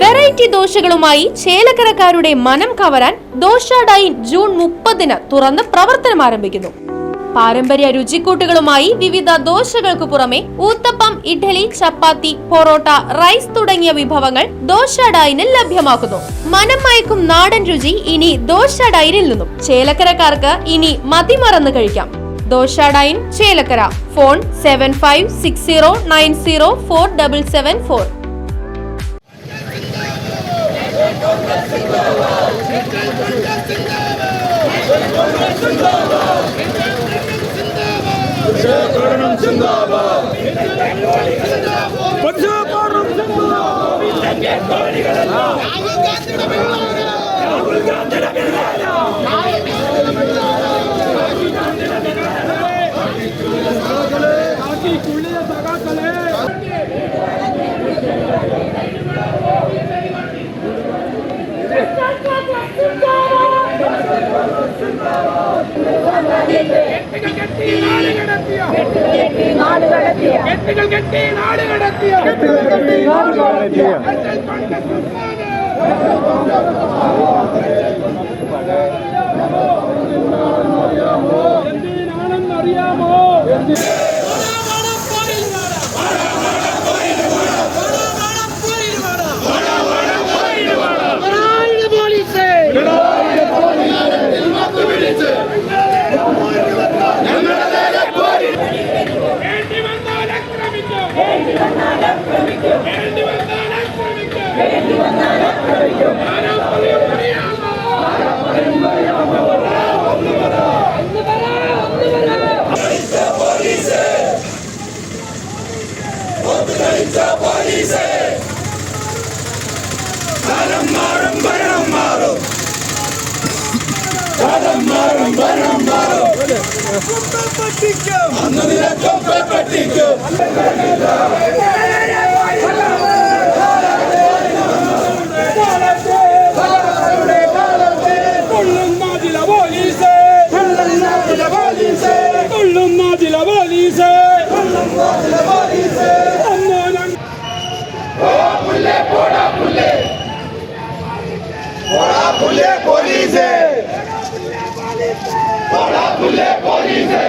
Variety ദോശകളുമായി ചേലക്കരക്കാരുടെ മനം കവരാൻ dosa dine June മുപ്പതിന് തുറന്ന് പ്രവർത്തനം ആരംഭിക്കുന്നു. പാരമ്പര്യ രുചിക്കൂട്ടുകളുമായി വിവിധ ദോശകൾക്ക് പുറമെ ഊത്തപ്പം ഇഡ്ഡലി ചപ്പാത്തി പൊറോട്ട റൈസ് തുടങ്ങിയ വിഭവങ്ങൾ ദോശ ഡൈനിൽ ലഭ്യമാക്കുന്നു. മനം മയക്കും നാടൻ രുചി ഇനി ദോശ ഡൈനിൽ നിന്നും. ചേലക്കരക്കാർക്ക് ഇനി മതിമറന്ന് കഴിക്കാം. Dosa dine Chelakkara. Phone seven five six zero nine zero four double seven four. കെട്ടുകൾ കെട്ടി നാട് കടത്തിയ அறியாமோ பகுதளித்த அந்த நிலக்கம் பட்டிக்கும் পড়া ফুলে পরিছে পড়া ফুলে পরিছে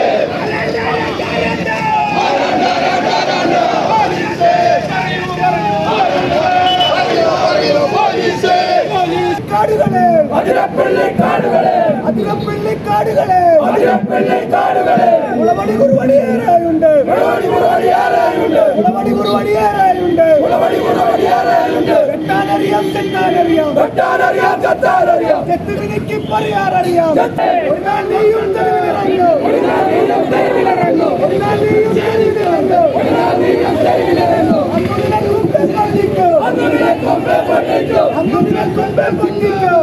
வெள்ளை காடுகளே வெள்ளை காடுகளே உளமணி குருவடி ஏறாயுண்டு. உளமணி குருவடி ஏறாயுண்டு. உளமணி குருவடி ஏறாயுண்டு. உளமணி குருவடி பண்ணிக்கோ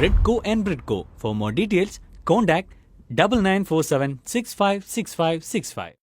Britco and Britco. For more details, contact double nine four seven six five six five six five.